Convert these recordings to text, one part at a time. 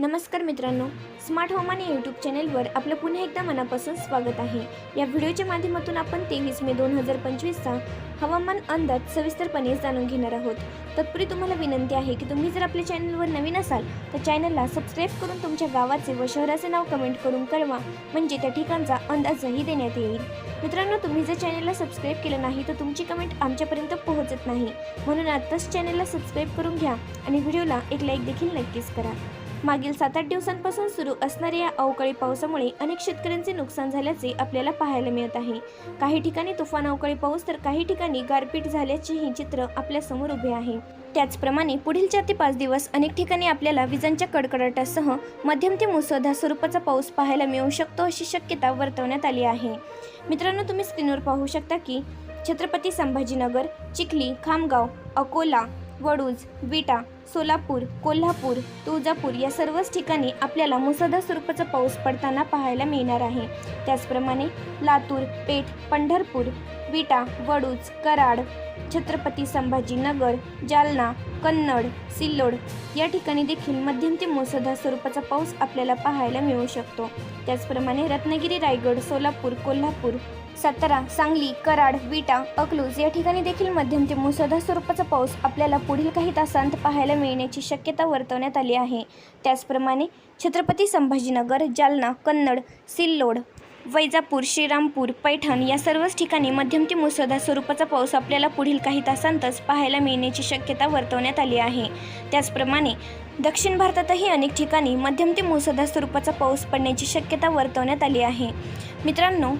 नमस्कार मित्रांनो स्मार्ट हवामान यूट्यूब चॅनेलवर आपलं पुन्हा एकदा मनापासून स्वागत आहे. या व्हिडिओच्या माध्यमातून आपण तेवीस मे दोन हजार पंचवीसचा हवामान अंदाज सविस्तरपणे जाणून घेणार आहोत. तत्पूर्वी तुम्हाला विनंती आहे की तुम्ही जर आपल्या चॅनलवर नवीन असाल तर चॅनलला सबस्क्राईब करून तुमच्या गावाचे व शहराचे नाव कमेंट करून कळवा म्हणजे त्या ठिकाणचा अंदाजही देण्यात येईल. मित्रांनो तुम्ही जर चॅनलला सबस्क्राईब केलं नाही तर तुमची कमेंट आमच्यापर्यंत पोहोचत नाही. म्हणून आत्ताच चॅनलला सबस्क्राईब करून घ्या आणि व्हिडिओला एक लाईक देखील नक्कीच करा. मागील सात आठ दिवसांपासून सुरू असणाऱ्या या अवकाळी पावसामुळे अनेक शेतकऱ्यांचे नुकसान झाल्याचे आपल्याला पाहायला मिळत आहे. काही ठिकाणी तुफान अवकाळी पाऊस तर काही ठिकाणी गारपीट झाल्याचेही चित्र आपल्यासमोर उभे आहे. त्याचप्रमाणे पुढील चार ते पाच दिवस अनेक ठिकाणी आपल्याला विजांच्या कडकडाटासह मध्यम ते मुसळधार स्वरूपाचा पाऊस पाहायला मिळू शकतो अशी शक्यता वर्तवण्यात आली आहे. मित्रांनो तुम्ही स्क्रीनवर पाहू शकता की छत्रपती संभाजीनगर चिखली खामगाव अकोला वडूज विटा सोलापूर कोल्हापूर तुळजापूर या सर्वच ठिकाणी आपल्याला मुसळधार स्वरूपाचा पाऊस पडताना पाहायला मिळणार आहे. त्याचप्रमाणे लातूर पेठ पंढरपूर विटा वडूज कराड छत्रपती संभाजीनगर जालना कन्नड सिल्लोड या ठिकाणी देखील मध्यम ते मुसळधार स्वरूपाचा पाऊस आपल्याला पाहायला मिळू शकतो. त्याचप्रमाणे रत्नागिरी रायगड सोलापूर कोल्हापूर सातारा सांगली कराड विटा अकलूज या ठिकाणी देखील मध्यम ते मुसळधार स्वरूपाचा पाऊस आपल्याला पुढील काही तासांत पाहायला मिळण्याची शक्यता वर्तवण्यात आली आहे. त्याचप्रमाणे छत्रपती संभाजीनगर जालना कन्नड सिल्लोड वैजापूर श्रीरामपूर पैठण या सर्वच ठिकाणी मध्यम ते मुसळधार स्वरूपाचा पाऊस आपल्याला पुढील काही तासांतच पाहायला मिळण्याची शक्यता वर्तवण्यात आली आहे. त्याचप्रमाणे दक्षिण भारतातही अनेक ठिकाणी मध्यम ते मुसळधार स्वरूपाचा पाऊस पडण्याची शक्यता वर्तवण्यात आली आहे. मित्रांनो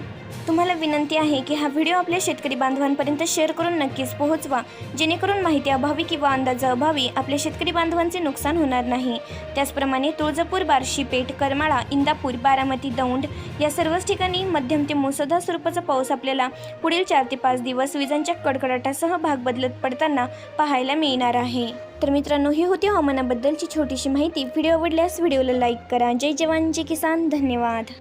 तुम्हाला विनंती आहे की हा व्हिडिओ आपल्या शेतकरी बांधवांपर्यंत शेअर करून नक्कीच पोहोचवा जेणेकरून माहिती अभावी किंवा अंदाजाअभावी आपल्या शेतकरी बांधवांचे नुकसान होणार नाही. त्याचप्रमाणे तुळजापूर बार्शी पेठ करमाळा इंदापूर बारामती दौंड या सर्वच ठिकाणी मध्यम ते मुसळधार स्वरूपाचा पाऊस आपल्याला पुढील चार ते पाच दिवस विजांच्या कडकडाटासह भाग बदलत पडताना पाहायला मिळणार आहे. तर मित्रांनो ही होती हवामानाबद्दलची छोटीशी माहिती. व्हिडिओ आवडल्यास व्हिडिओला लाईक करा. जय जवान जय किसान. धन्यवाद.